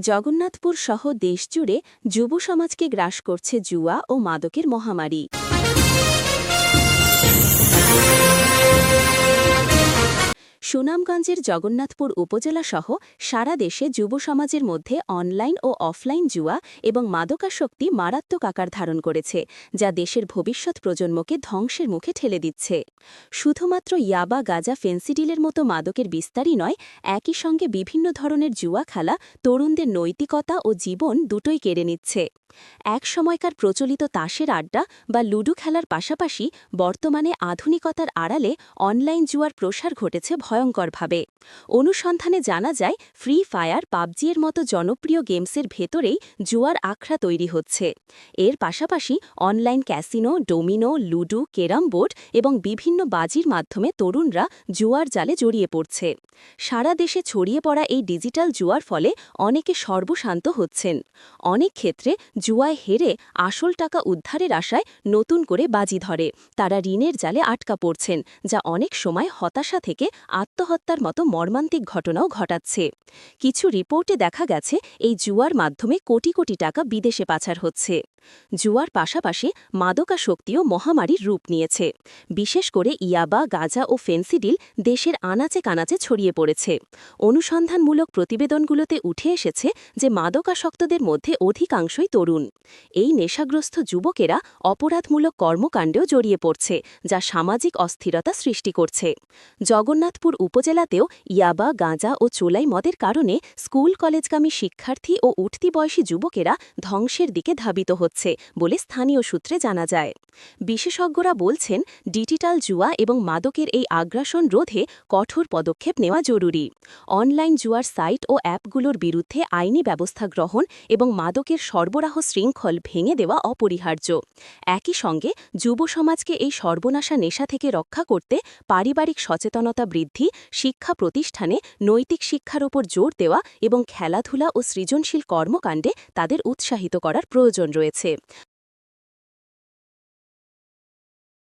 জগন্নাথপুর সহ দেশজুড়ে যুব সমাজকে গ্রাস করছে জুয়া ও মাদকের মহামারী। সুনামগঞ্জের জগন্নাথপুর উপজেলা সহ সারা দেশে যুব সমাজের মধ্যে অনলাইন ও অফলাইন জুয়া এবং মাদকাসক্তি মারাত্মক আকার ধারণ করেছে, যা দেশের ভবিষ্যৎ প্রজন্মকে ধ্বংসের মুখে ঠেলে দিচ্ছে। শুধুমাত্র ইয়াবা গাজা ফেন্সিডিলের মতো মাদকের বিস্তারই নয়, একই সঙ্গে বিভিন্ন ধরনের জুয়া খেলা তরুণদের নৈতিকতা ও জীবন দুটোই কেড়ে নিচ্ছে। এক সময়কার প্রচলিত তাসের আড্ডা বা লুডু খেলার পাশাপাশি বর্তমানে আধুনিকতার আড়ালে অনলাইন জুয়ার প্রসার ঘটেছে ভয়ঙ্করভাবে। অনুসন্ধানে জানা যায়, ফ্রি ফায়ার পাবজির মতো জনপ্রিয় গেমসের ভেতরেই জুয়ার আখড়া তৈরি হচ্ছে। এর পাশাপাশি online casino, domino, ludo, carrom board এবং বিভিন্ন বাজির মাধ্যমে তরুণরা জুয়ার জালে জড়িয়ে পড়ছে। সারা দেশে ছড়িয়ে পড়া এই ডিজিটাল জুয়ার ফলে অনেকে সর্বশান্ত হচ্ছেন। অনেক ক্ষেত্রে জুয়ায় হেরে আসল টাকা উদ্ধারের আশায় নতুন করে বাজি ধরে। তারা ঋণের জালে আটকা পড়ছেন, যা অনেক সময় হতাশা থেকে আত্মহত্যার মতো মর্মান্তিক ঘটনাও ঘটাচ্ছে। কিছু রিপোর্টে দেখা গেছে, এই জুয়ার মাধ্যমে কোটি কোটি টাকা বিদেশে পাচার হচ্ছে। জুয়ার পাশাপাশি মাদকাশক্তিও মহামারীর রূপ নিয়েছে। বিশেষ করে ইয়াবা, গাজা ও ফেন্সিডিল দেশের আনাচে কানাচে ছড়িয়ে পড়েছে। অনুসন্ধানমূলক প্রতিবেদনগুলোতে উঠে এসেছে যে মাদকাসক্তদের মধ্যে অধিকাংশই তরুণ। এই নেশাগ্রস্ত যুবকেরা অপরাধমূলক কর্মকাণ্ডেও জড়িয়ে পড়ছে, যা সামাজিক অস্থিরতা সৃষ্টি করছে। জগন্নাথপুর উপজেলাতেও ইয়াবা, গাঁজা ও চোলাই মদের কারণে স্কুল, কলেজগামী শিক্ষার্থী ও উঠতি বয়সী যুবকেরা ধ্বংসের দিকে ধাবিত হচ্ছে। বলে স্থানীয় সূত্রে জানা যায়। বিশেষজ্ঞরা বলছেন, ডিজিটাল জুয়া এবং মাদকের এই আগ্রাসন রোধে কঠোর পদক্ষেপ নেওয়া জরুরি। অনলাইন জুয়ার সাইট ও অ্যাপগুলোর বিরুদ্ধে আইনি ব্যবস্থা গ্রহণ এবং মাদকের সরবরাহ শৃঙ্খল ভেঙে দেওয়া অপরিহার্য। একই সঙ্গে, যুব সমাজকে এই সর্বনাশা নেশা থেকে রক্ষা করতে পারিবারিক সচেতনতা বৃদ্ধি, শিক্ষা প্রতিষ্ঠানে নৈতিক শিক্ষার ওপর জোর দেওয়া এবং খেলাধুলা ও সৃজনশীল কর্মকাণ্ডে তাদের উৎসাহিত করার প্রয়োজন রয়েছে। noche.